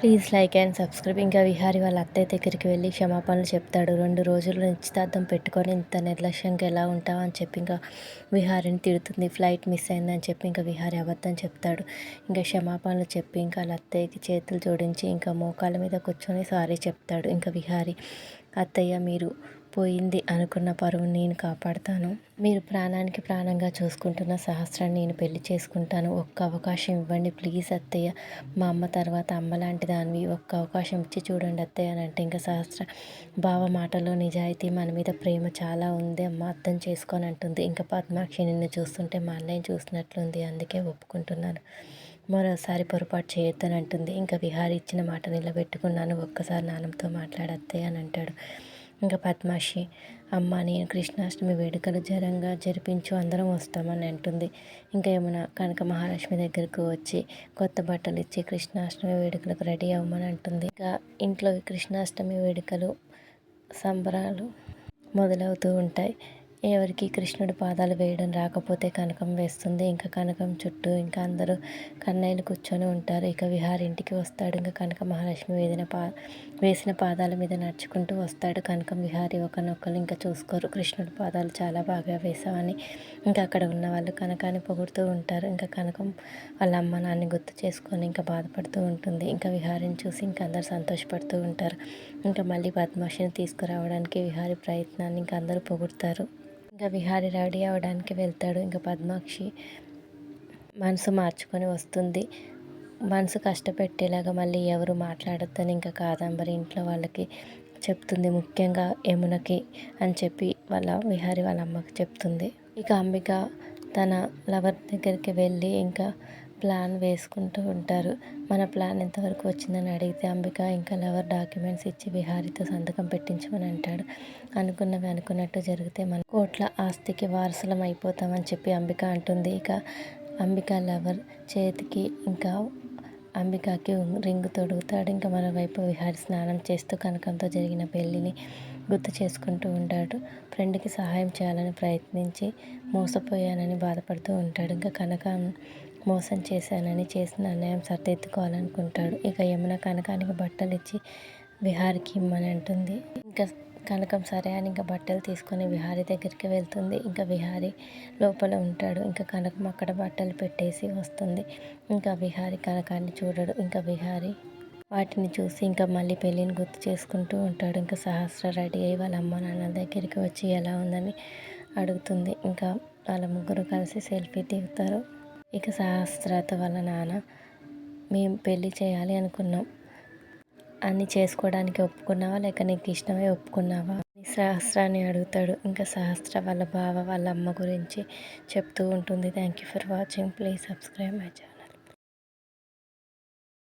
Please like and subscribe. ఇంకా విహారి వాళ్ళ అత్తయ్య దగ్గరికి వెళ్ళి క్షమాపణలు చెప్తాడు. రెండు రోజులు నిశ్చితార్థం పెట్టుకొని ఇంత నిర్లక్ష్యంగా ఎలా ఉంటావు అని చెప్పి ఇంకా విహారిని తిడుతుంది. ఫ్లైట్ మిస్ అయిందని చెప్పి ఇంకా విహారి అబద్ధం చెప్తాడు. ఇంకా క్షమాపణలు చెప్పి ఇంకా వాళ్ళ అత్తయ్యకి చేతులు జోడించి ఇంకా మోకాళ్ళ మీద కూర్చొని సారీ చెప్తాడు. ఇంకా విహారి అత్తయ్య మీరు పోయింది అనుకున్న పరువు నేను కాపాడతాను. మీరు ప్రాణానికి ప్రాణంగా చూసుకుంటున్న సహస్రాన్ని నేను పెళ్ళి చేసుకుంటాను. ఒక్క అవకాశం ఇవ్వండి ప్లీజ్ అత్తయ్య. మా అమ్మ తర్వాత అమ్మ లాంటి దానివి. ఒక్క అవకాశం ఇచ్చి చూడండి అత్తయ్య అని అంటే ఇంకా సహస్ర బావ మాటలో నిజాయితీ మన మీద ప్రేమ చాలా ఉంది అమ్మ. అర్థం చేసుకొని అంటుంది. ఇంకా పద్మాక్షి నిన్ను చూస్తుంటే మా అన్నయ్య చూసినట్లుంది. అందుకే ఒప్పుకుంటున్నాను. మరోసారి పొరపాటు చేయొద్దని అంటుంది. ఇంకా విహారి ఇచ్చిన మాట నిలబెట్టుకున్నాను. ఒక్కసారి నాన్నతో మాట్లాడత్తయ్య అని అంటాడు. ఇంకా పద్మాషి అమ్మ నేను కృష్ణాష్టమి వేడుకలు జరంగా జరిపించు అందరం వస్తామని అంటుంది. ఇంకా ఏమైనా కనక మహాలక్ష్మి దగ్గరకు వచ్చి కొత్త బట్టలు ఇచ్చి కృష్ణాష్టమి వేడుకలకు రెడీ అవ్వమని అంటుంది. ఇంకా ఇంట్లో కృష్ణాష్టమి వేడుకలు సంబరాలు మొదలవుతూ ఉంటాయి. ఎవరికి కృష్ణుడి పాదాలు వేయడం రాకపోతే కనకం వేస్తుంది. ఇంకా కనకం చుట్టూ ఇంకా అందరూ కన్నయ్యలు కూర్చొని ఉంటారు. ఇక విహారి ఇంటికి వస్తాడు. ఇంకా కనక మహాలక్ష్మి వేదిన పా వేసిన పాదాల మీద నడుచుకుంటూ వస్తాడు. కనకం విహారి ఒకనొక్కరు ఇంకా చూసుకోరు. కృష్ణుడి పాదాలు చాలా బాగా వేసామని ఇంకా అక్కడ ఉన్న వాళ్ళు కనకాన్ని పొగుడుతూ ఉంటారు. ఇంకా కనకం వాళ్ళ అమ్మ నాన్ని గుర్తు చేసుకొని ఇంకా బాధపడుతూ ఉంటుంది. ఇంకా విహారిని చూసి ఇంకా అందరు సంతోషపడుతూ ఉంటారు. ఇంకా మళ్ళీ పద్మాషిని తీసుకురావడానికి విహారి ప్రయత్నాన్ని ఇంకా అందరూ పొగుడతారు. ఇంకా విహారి రెడీ అవ్వడానికి వెళ్తాడు. ఇంకా పద్మాక్షి మనసు మార్చుకొని వస్తుంది. మనసు కష్టపెట్టేలాగా మళ్ళీ ఎవరు మాట్లాడొద్దని ఇంకా కాదంబరి ఇంట్లో వాళ్ళకి చెప్తుంది. ముఖ్యంగా యమునకి అని చెప్పి వాళ్ళ విహారి వాళ్ళ అమ్మకి చెప్తుంది. ఇక అంబిక తన లవర్ దగ్గరికి వెళ్ళి ఇంకా ప్లాన్ వేసుకుంటూ ఉంటారు. మన ప్లాన్ ఎంతవరకు వచ్చిందని అడిగితే అంబిక ఇంకా లవర్ డాక్యుమెంట్స్ ఇచ్చి విహారితో సంతకం పెట్టించమని అంటాడు. అనుకున్నవి అనుకున్నట్టు జరిగితే మన కోట్ల ఆస్తికి వారసులం అయిపోతామని చెప్పి అంబిక అంటుంది. ఇక అంబిక లవర్ చేతికి ఇంకా అంబికాకి రింగు తొడుగుతాడు. ఇంకా మరోవైపు విహారి స్నానం చేస్తూ కనకంతో జరిగిన పెళ్ళిని గుర్తు చేసుకుంటూ ఉంటాడు. ఫ్రెండ్కి సహాయం చేయాలని ప్రయత్నించి మోసపోయానని బాధపడుతూ ఉంటాడు. ఇంకా కనక మోసం చేశానని చేసిన అన్యాయం సర్దెత్తుకోవాలనుకుంటాడు ఇక యమున కనకానికి బట్టలు ఇచ్చి విహారికి ఇమ్మని అంటుంది. ఇంకా కనకం సరే అని ఇంకా బట్టలు తీసుకొని విహారి దగ్గరికి వెళ్తుంది. ఇంకా విహారి లోపల ఉంటాడు. ఇంకా కనకం అక్కడ బట్టలు పెట్టేసి వస్తుంది. ఇంకా విహారి కనకాన్ని చూడడు. ఇంకా విహారి వాటిని చూసి ఇంకా మళ్ళీ పెళ్ళిని గుర్తు చేసుకుంటూ ఉంటాడు. ఇంకా సహస్ర రెడీ అయ్యి వాళ్ళ అమ్మ నాన్న దగ్గరికి వచ్చి ఎలా ఉందని అడుగుతుంది. ఇంకా వాళ్ళ ముగ్గురు కలిసి సెల్ఫీ దిగుతారు. ఇక సహస్రత వాళ్ళ నాన్న మేము పెళ్ళి చేయాలి అనుకున్నాం. అన్ని చేసుకోవడానికి ఒప్పుకున్నావా? లేక నీకు ఇష్టమే ఒప్పుకున్నావా? సహస్రాన్ని అడుగుతాడు. ఇంకా సహస్ర వాళ్ళ బావ వాళ్ళ అమ్మ గురించి చెప్తూ ఉంటుంది. Thank you for watching please subscribe my channel